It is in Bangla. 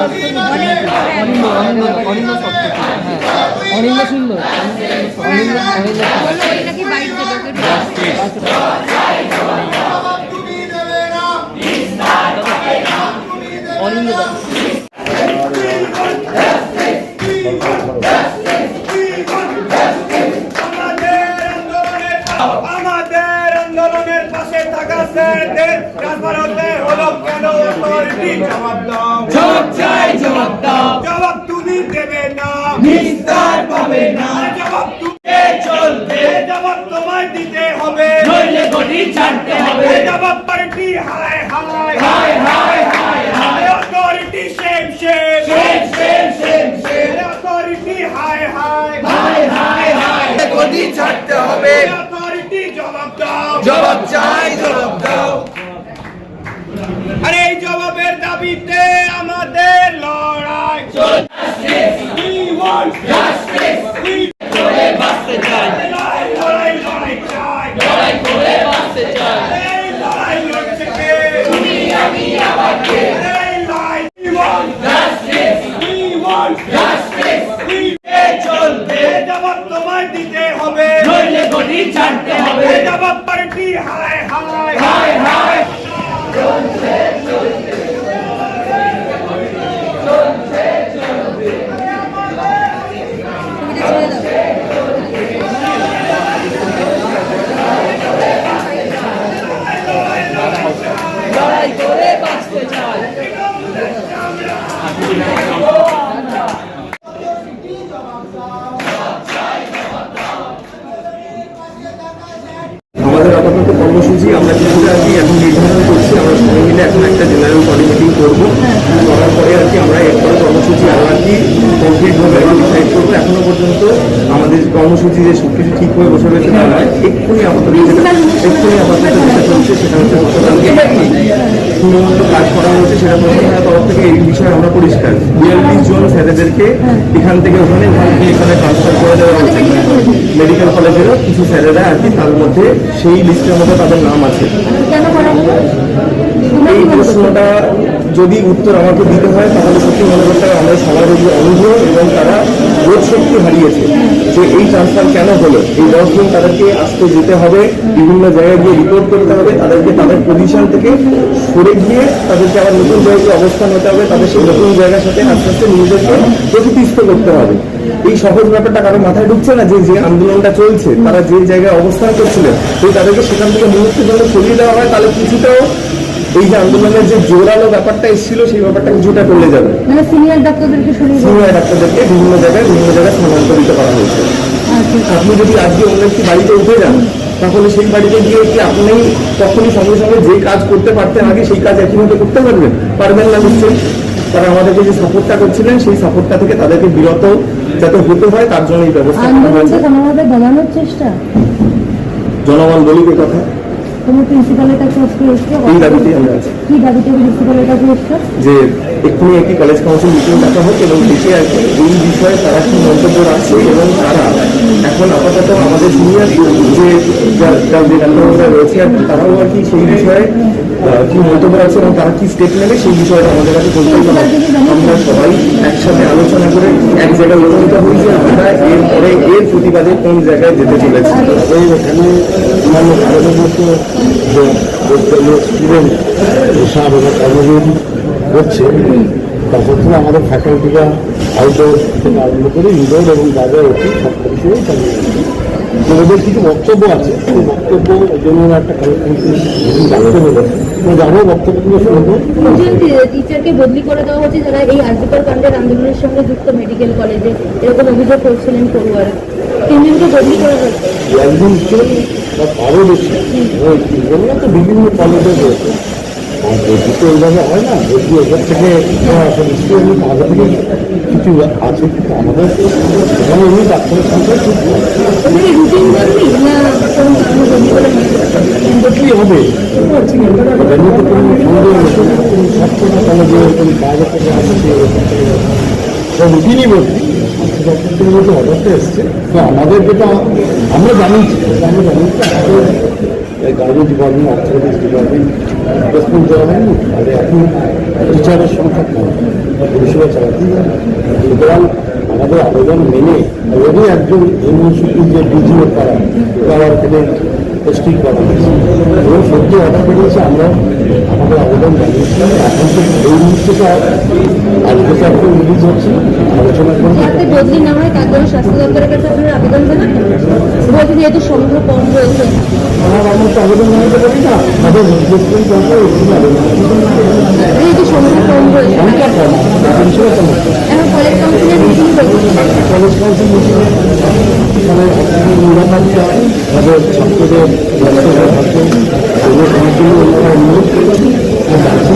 অনিন্দ অনিন্দ সুন্দর অনিন্দ অনিন্দ অনিন্দ আমাদের আন্দোলনের পাশে থাকা স্যারদের জবাব দাও। জবাব চাই জবাব দাও। জবাব তুমি দেবে না। নিস্তার পাবে না। জবাব তুমি চলবে। জবাব তোমায় দিতে হবে। নইলে গদি ছাড়তে হবে। জবাব পার্টি হায় হায় হায় হায়। হায় হায় authority same same same same same same authority হায় হায়। হায় হায় হায়। গদি ছাড়তে হবে। অথরিটি জবাব দাও। জবাব চাই জবাব দাও। আর এই জবাবের দাবিতে আমাদের লড়াই কর্মসূচি আমরা যেটা আর কি এখন নির্ধারণ করছি, আমরা সবাই মিলে এখন একটা জেনারেল বডি মিটিং করব। করার পরে আর কি আমরা এরপরে কর্মসূচি আরও আর কি কমপ্লিটভাবে আর ডিসাইড করব। এখনও পর্যন্ত আমাদের কর্মসূচি যে সব কিছু ঠিক হয়ে বসে রয়েছে তা নয়, এক্ষুনি যেটা এক্ষুনি আপাতত যেটা চলছে সেটা হচ্ছে গতকালকে সুন্দর কাজ করা হয়েছে সেটা প্রশাসনের তরফ থেকে এই বিষয়ে আমরা পরিষ্কার। বিয়াল্লিশ জন স্যারেদেরকে এখান থেকে ওখানে এখানে ট্রান্সফার মেডিকেল কলেজেরও কিছু স্যারেরা আর কি তার মধ্যে সেই লিস্টের মধ্যে তাদের নাম আছে। এই প্রশ্নটা যদি উত্তর আমাকে দিতে হয় তাহলে সত্যি মনে করতে হবে আমাদের সমাজের যে অনুভব এবং তারা বোধ শক্তি হারিয়েছে যে এই ট্রান্সফার কেন হলো? এই দশ দিন তাদেরকে আসতে যেতে হবে বিভিন্ন জায়গায় গিয়ে রিপোর্ট করতে হবে তাদেরকে তাদের পজিশন থেকে সরে গিয়ে তাদেরকে আবার নতুন জায়গায় অবস্থান হতে হবে তাদের সেই নতুন জায়গার সাথে আস্তে আস্তে নিজেদেরকে প্রতিষ্ঠিত করতে হবে। এই সহজ ব্যাপারটা কারও মাথায় ঢুকছে না যে যে আন্দোলনটা চলছে তারা যে জায়গায় অবস্থান করছিলেন যদি তাদেরকে সেখান থেকে মুহূর্তের জন্য সরিয়ে দেওয়া হয় তাহলে কিছুটাও এই যে আন্দোলনের যে জোরালো ব্যাপারটা এসেছিল সেই ব্যাপারটা কিছুটা টলে যাবে। মানে সিনিয়র ডাক্তারদেরকে সিনিয়র ডাক্তারদেরকে বিভিন্ন জায়গায় বিভিন্ন জায়গায় স্থানান্তরিত করা হয়েছে। আপনি যদি আজকে অন্য একটি বাড়িতে উঠে যান তাহলে সেই বাড়িতে গিয়ে কি আপনি তখনই সঙ্গে সঙ্গে যে কাজ করতে পারতেন আগে সেই কাজ একই মতো করতে পারবেন? পারবেন না নিশ্চয়ই? তারা আমাদেরকে যে সাপোর্টটা করছিলেন সেই সাপোর্টটা থেকে তাদেরকে বিরত যাতে হতে হয় তার জন্য এই ব্যবস্থা দমানোর চেষ্টা? জনগণ বলি এই কথা তুমি প্রিন্সিপালের কাছে আজকে এসছো? এই দাবিতেই আমরা আছি। কি দাবিতে প্রিন্সিপালের কাছে এসছো? যে এক্ষুনি একটি কলেজ কাউন্সিল মিটিং ডাকা হোক এবং আর এই বিষয়ে তারা কি মন্তব্য রাখছে এবং আপাতত আমাদের সিনিয়র যে যা রয়েছে আর তারাও আর কি সেই বিষয়ে কি মন্তব্য রাখছে এবং তারা কি স্টেপ নেবে সেই বিষয়টা আমাদের কাছে পরিকল্পনা আছে। আমরা সবাই একসাথে আলোচনা করে এক জায়গায় উপনীত হই যে আমরা এরপরে এর প্রতিবাদে কোন জায়গায় যেতে চলেছি এই এখানে ভারতের মতো যে করছে সত্ত্বেও আমাদের ফ্যাকাল্টিরা আউটডোর থেকে আরম্ভ করে ইনডোর এবং বাজার অতি সব পরিষেবাই চালিয়ে ওদের কিছু বক্তব্য আছে। সেই বক্তব্য ওই জন্য একটা ডাকতে হবে তো যাব বক্তব্যগুলো শুনব টিচারকে বদলি করে দেওয়া হচ্ছে যারা এই আর্জিকর কাণ্ডের আন্দোলনের সঙ্গে যুক্ত মেডিকেল কলেজে এরকম অভিযোগ করছিলেন পড়ুয়ারা। তিনজনকে বদলি করা হচ্ছে একজন বা আরও বেশি তো বিভিন্ন কলেজে রয়েছে। আর তো হয় না থেকে কিছু আছে আমাদের ডাক্তারের কি হবে কোনো সব রুটিনই বলছি অর্ডারটা তো আমাদের যেটা আমরা জানিয়েছি আমরা জানিয়েছি garbage department orthopaedics department response দেওয়া হয়নি আর এখন টিচারের সংখ্যা কম। পরিষেবা চালাতে সুতরাং আমাদের আবেদন মেনে, যদি একজন ইউনিভার্সিটির যে ডিজিও করা তারা এখানে পোস্টিং করা হয়েছে এবং সত্যি অর্ডার বেরিয়েছে আমরা আমাদের আবেদন জানিয়েছি এখন তো এই মুহূর্তে তো আজকে তো এখন রিলিজ হচ্ছে। আলোচনা করব। যাতে বদলি না হয় তার জন্য স্বাস্থ্য দপ্তরের কাছে আপনারা আবেদন জানান। বলছি যেহেতু সংখ্যা কম রয়েছে। আমার আমরা তো আবেদন জানাতে পারি না। আমাদের রিপ্লেসমেন্ট যেহেতু কম রয়েছে। সংখ্যা কম এখন কলেজ কাউন্সিলের মিটিং কলেজ কাউন্সিল মিটিংয়ে এখানে নিরাপত্তা আমাদের ছাত্রদের ব্যবসা থাকে অনুরোধ করেছি